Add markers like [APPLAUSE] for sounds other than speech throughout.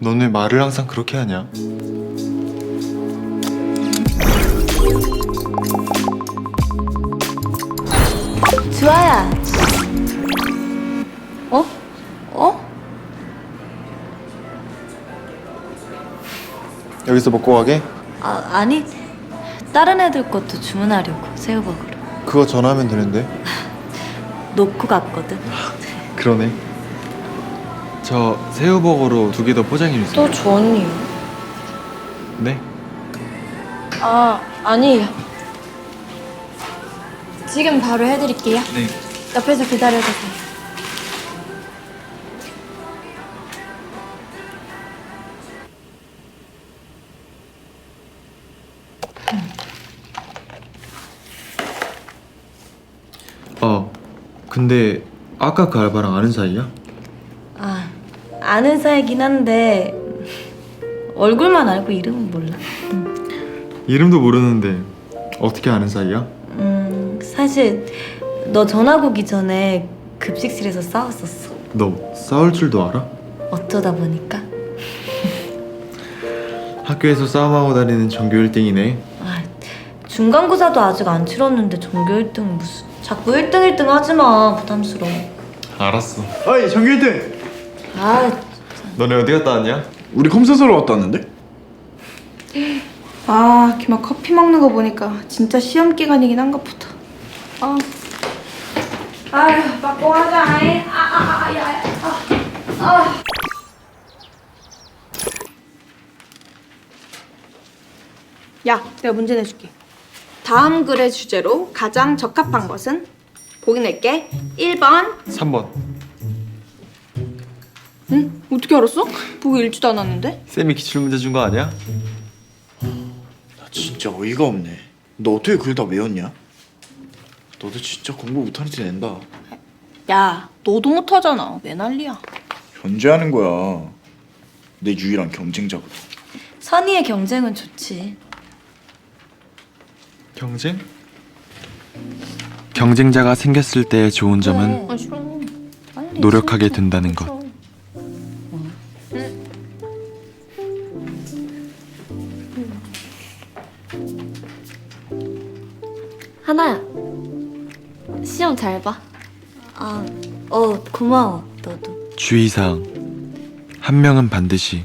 넌 왜 말을 항상 그렇게 하냐? 주아야. 어? 어? 여기서 먹고 가게? 아, 아니. 다른 애들 것도 주문하려고 새우버거로. 그거 전화하면 되는데. [LAUGHS] 놓고 갔거든. 그러네. 저 새우버거로 두 개 더 포장해 주세요. 또 주언니. 네? 아, 아니. 지금 바로 해드릴게요. 네. 옆에서 기다려주세요. 어. 근데 아까 그 알바랑 아는 사이야? 아, 아는 사이긴 한데 얼굴만 알고 이름은 몰라. 이름도 모르는데 어떻게 아는 사이야? 음, 사실 너 전학 오기 전에 급식실에서 싸웠었어. 너 싸울 줄도 알아? 어쩌다 보니까. 학교에서 싸움하고 다니는 전교 1등이네. 아, 중간고사도 아직 안 치렀는데 전교 1등 무슨 자꾸 1등 1등 하지 마 부담스러워. 알았어. 어이 전교 1등 아, 너네 어디 갔다 왔냐? 우리 컴퓨터로 왔다 왔는데? 아, 걔막 커피 먹는 거 보니까 진짜 시험 기간이긴 한가 보다. 아. 아휴, 막공하자. 아이. 아, 아, 아, 야, 야. 아. 아. 야, 내가 문제 내줄게. 다음 글의 주제로 가장 적합한 것은 보기 낼게. 1번. 3번. 응? 어떻게 알았어? 보기 읽지도 않았는데? 쌤이 기출 문제 준 거 아니야? 나 진짜 어이가 없네 너 어떻게 그걸 다 외웠냐? 너도 진짜 공부 못하는 티 낸다 야, 너도 못하잖아. 왜 난리야? 견제하는 거야 내 유일한 경쟁자거든 선의의 경쟁은 좋지. 경쟁? 경쟁자가 생겼을 때의 좋은 점은 아, 싫어. 빨리 노력하게. 된다는 것. 고마워 너도. 주의사항. 한 명은 반드시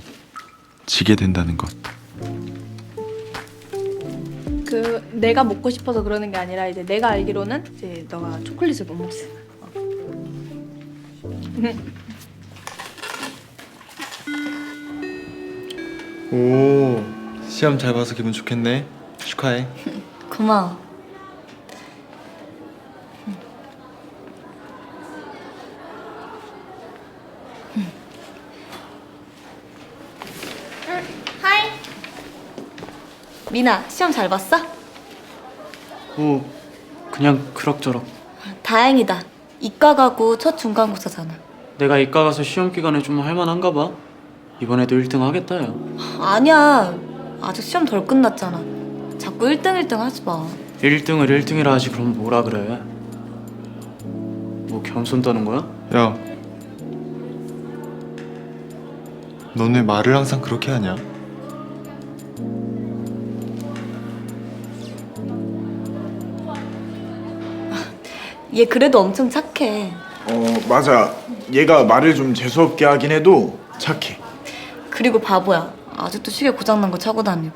지게 된다는 것. 그 내가 먹고 싶어서 그러는 게 아니라 이제 내가 알기로는 이제 너가 초콜릿을 못 먹지. 오, 시험 잘 봐서 기분 좋겠네. 축하해. 고마워. 하이. 미나 시험 잘 봤어? 뭐 그냥 그럭저럭 다행이다. 이과 가고 첫 중간고사잖아. 내가 이과 가서 시험 기간에 좀 할만한가 봐 이번에도 1등 하겠다 야 아니야. 아직 시험 덜 끝났잖아. 자꾸 1등 1등 하지 마. 1등을 1등이라 하지 그럼 뭐라 그래 뭐 겸손 떠는 거야? 야, 넌 왜 말을 항상 그렇게 하냐? 얘 그래도 엄청 착해. 어 맞아 얘가 말을 좀 재수없게 하긴 해도 착해 그리고 바보야. 아직도 시계 고장난 거 차고 다니고.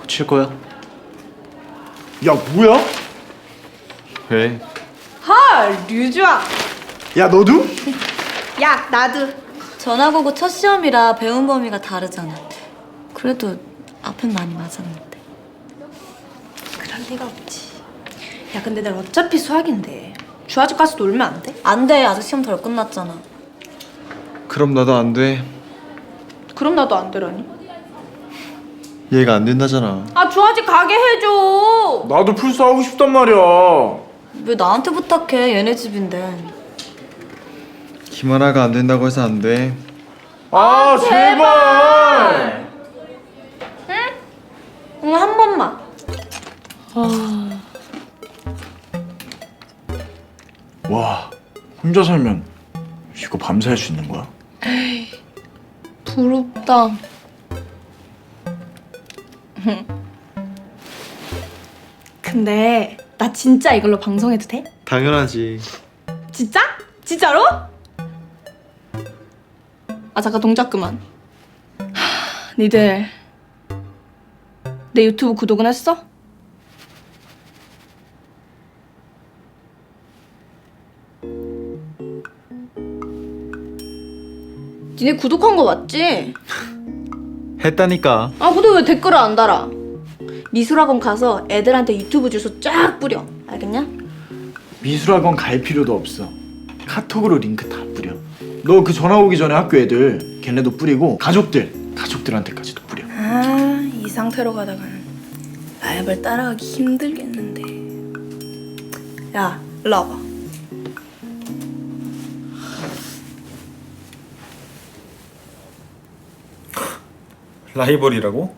고칠 거야? 야 뭐야? 왜? 하, 류주아. 야 너도? [LAUGHS] 야, 나도. 전학 오고 첫 시험이라 배운 범위가 다르잖아. 그래도 앞엔 많이 맞았는데. 그럴 리가 없지. 야, 근데 내가 어차피 수학인데 주아집 가서 놀면 안 돼? 안 돼. 아직 시험 덜 끝났잖아. 그럼 나도 안 돼. 그럼 나도 안 되라니. 얘가 안 된다잖아. 아, 주아집 가게 해줘. 나도 풀스 하고 싶단 말이야 왜 나한테 부탁해? 얘네 집인데. 김하나가 안 된다고 해서 안 돼. 아 제발 응, 한 번만. 와 혼자 살면 이거 밤새 할 수 있는 거야? 부럽다. 근데 나 진짜 이걸로 방송해도 돼? 당연하지. 진짜? 진짜로? 아 잠깐 동작 그만. 하, 니들 내 유튜브 구독은 했어? 니네 구독한 거 맞지? 했다니까. 아 근데 왜 댓글을 안 달아? 미술학원 가서 애들한테 유튜브 주소 쫙 뿌려 알겠냐? 미술학원 갈 필요도 없어. 카톡으로 링크 다 뿌려. 너 그 전화 오기 전에 학교 애들 걔네도 뿌리고 가족들 가족들한테까지도 뿌려. 아, 이 상태로 가다가는 라이벌 따라가기 힘들겠는데. 야, 일로 와봐. 라이벌이라고?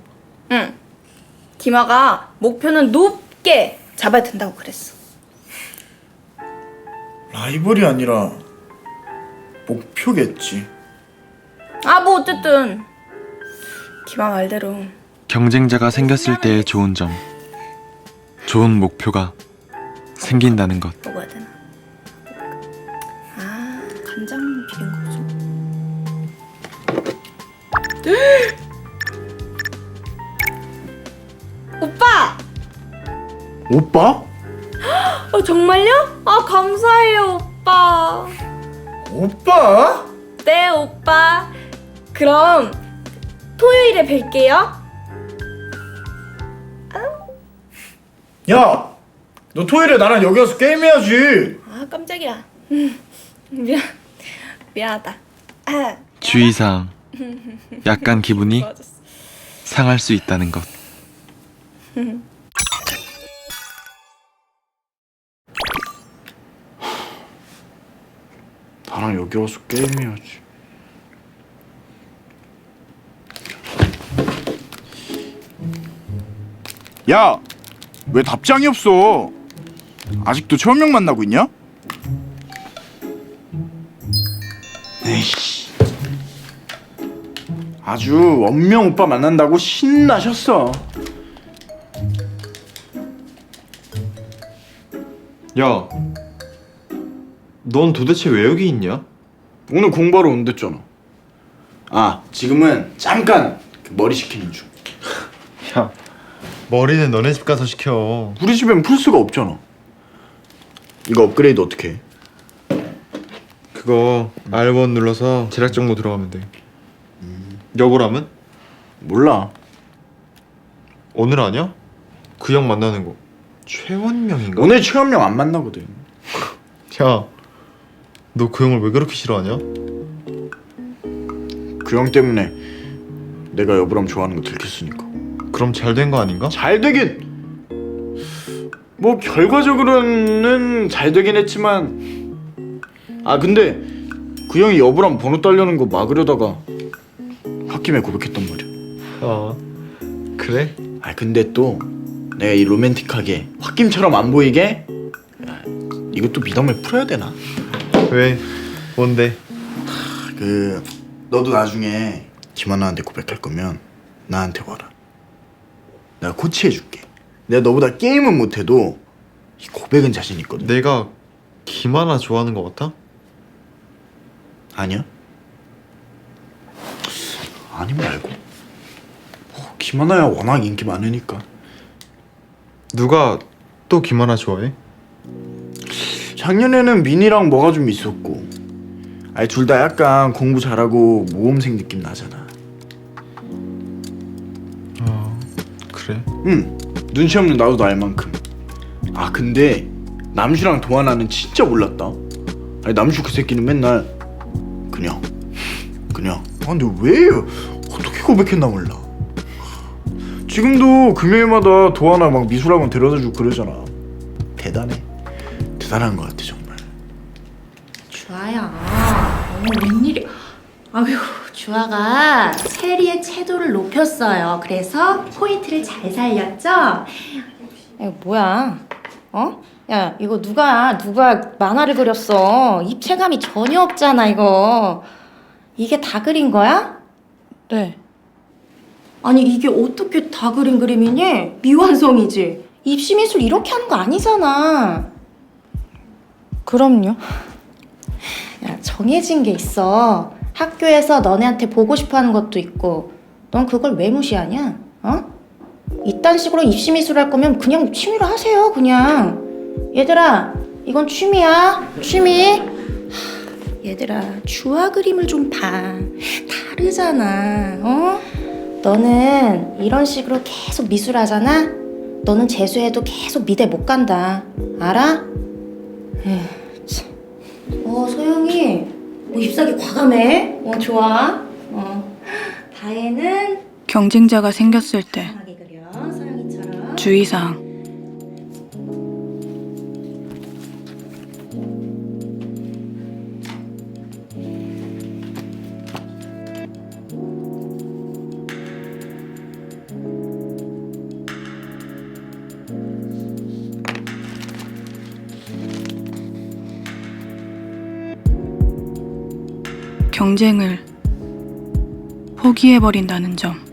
응. 김아가 목표는 높게 잡아야 된다고 그랬어. 라이벌이 아니라 목표겠지. 아, 뭐 어쨌든 김아 말대로 경쟁자가 생겼을 때의 좋은 점. 좋은 목표가 생긴다는 것. 먹어야 되나? 아, 간장 비린 거 좀. [GASPS] 오빠! 오빠? [GASPS] 어, 정말요? 아, 감사해요, 오빠. 오빠? 네, 오빠. 그럼 토요일에 뵐게요. 야, 너 토요일에 나랑 여기 와서 게임해야지. 아, 깜짝이야. 음, 미안. 미안하다. 아, 주의사항. 약간 기분이 [LAUGHS] 좋아졌어. 상할 수 있다는 것. 나랑 여기 와서 게임해야지. 야, 왜 답장이 없어? 아직도 최원명 만나고 있냐? 에이씨. 아주 원명 오빠 만난다고 신나셨어. 야, 넌 도대체 왜 여기 있냐? 오늘 공부하러 온댔잖아. 아, 지금은 잠깐 그 머리 식히는 중. [LAUGHS] 야, 머리는 너네 집 가서 시켜. 우리 집엔 플스가 없잖아. 이거 업그레이드 어떻게 해? 그거 R1 눌러서 제작 정보 들어가면 돼. 여보라면? 몰라. 오늘 아니야? 그 형 만나는 거. 최원명인가? 오늘 최현명 안 만나거든. 야, 너 그 형을 왜 그렇게 싫어하냐? 그 형 때문에 내가 여보람 좋아하는 거 들켰으니까. 그럼 잘 된 거 아닌가? 잘 되긴. 뭐 결과적으로는 잘 되긴 했지만 아 근데 그 형이 여보람 번호 딸려는 거 막으려다가 홧김에 고백했단 말이야. 아, 그래? 아 근데 또 내가 이 로맨틱하게 홧김처럼 안 보이게 야, 이것도 미담을 풀어야 되나? 왜? 뭔데? 그 너도 나중에 김하나한테 고백할 거면 나한테 와라. 내가 코치해줄게. 내가 너보다 게임은 못해도 이 고백은 자신 있거든. 내가 김하나 좋아하는 거 같아? 아니야? 아니 말고. 어, 김하나야 워낙 인기 많으니까. 누가 또 김하나 좋아해? 작년에는 민이랑 뭐가 좀 있었고. 아니 둘다 약간 공부 잘하고 모험생 느낌 나잖아. 아, 그래? 응. 눈치 없는 나도 알 만큼. 아 근데 남주랑 도하나는 진짜 몰랐다. 아니 남주 그 새끼는 맨날 그냥 그냥. 아 근데 왜 어떻게 고백했나 몰라. 지금도 금요일마다 도하나 막 미술학원 데려다 주고 그러잖아. 대단해 대단한 것 같아 정말 주아야, 어머 웬일이야? 아유, 주아가 체리의 채도를 높였어요. 그래서 포인트를 잘 살렸죠? 이거 뭐야? 어? 야, 이거 누가 누가 만화를 그렸어? 입체감이 전혀 없잖아, 이거. 이게 다 그린 거야? 네. 아니 이게 어떻게 다 그린 그림이니? 미완성이지. 입시 미술 이렇게 하는 거 아니잖아. 그럼요. 야, 정해진 게 있어. 학교에서 너네한테 보고 싶어 하는 것도 있고, 넌 그걸 왜 무시하냐? 어? 이딴 식으로 입시 미술 할 거면 그냥 취미로 하세요, 그냥. 얘들아, 이건 취미야. 취미. 하, 얘들아, 주화 그림을 좀 봐. 다르잖아, 어? 너는 이런 식으로 계속 미술 하잖아? 너는 재수해도 계속 미대 못 간다. 알아? 에휴, 참. 어, 소영이. 어, 잎사귀 과감해. 어, 좋아. 어. 다혜는 경쟁자가 생겼을 때 편하게 그려. 소영이처럼. 주의사항 경쟁을 포기해버린다는 점.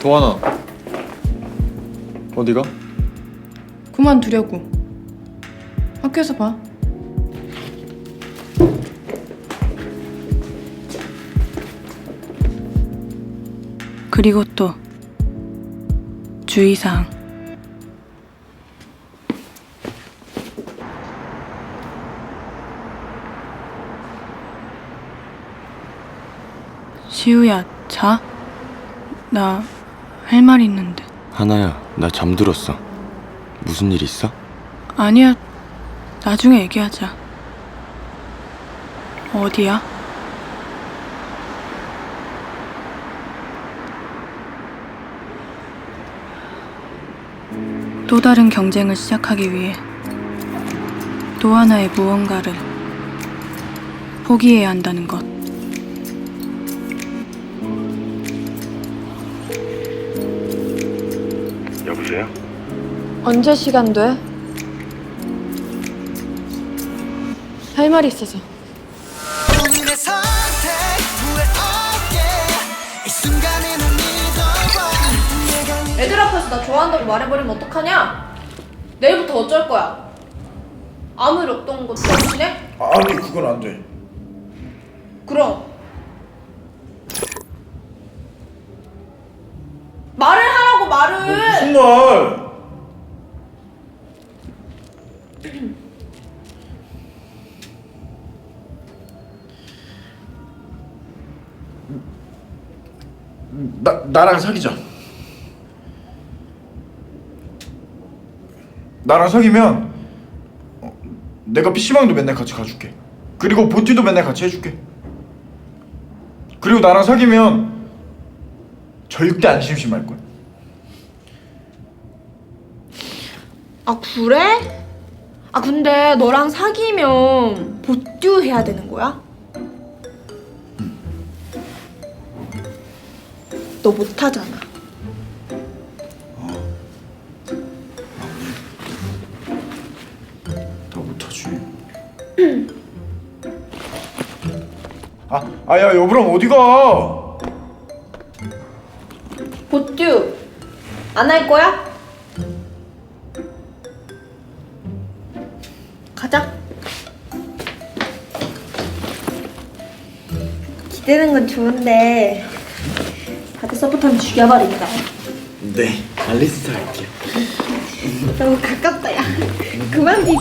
도하나 어디가? 그만두려고. 학교에서 봐. 그리고 또 주의사항. 시우야, 자? 나 할 말 있는데. 하나야, 나 잠들었어. 무슨 일 있어? 아니야. 나중에 얘기하자. 어디야? 또 다른 경쟁을 시작하기 위해 또 하나의 무언가를 포기해야 한다는 것. 여보세요? 언제 시간 돼? 할말 있어서. 오늘의 선택 후회 없게 이 순간에는 믿어봐 내가 애들 앞에서 나 좋아한다고 말해버리면 어떡하냐? 내일부터 어쩔 거야? 아무 일 없던 거 대신에? 아니 그건 안 돼. 그럼 말을 하라고 말을 무슨 말? [CLEARS THROAT] 나 나랑 사귀자. 나랑 사귀면 어, 내가 PC방도 맨날 같이 가줄게. 그리고 보티도 맨날 같이 해줄게. 그리고 나랑 사귀면 절대 안 심심할 거야. 아 그래? 아 근데 너랑 사귀면 보듀 해야 되는 거야? 너 못하잖아 다 못하지. 아, 아야 여보랑 어디 가? 보듀 안할 거야? 가자 기대는 건 좋은데 서포트하면 죽여버린다 네, 알리스타 할게요. 너무 가깝다 야. 그만 비벼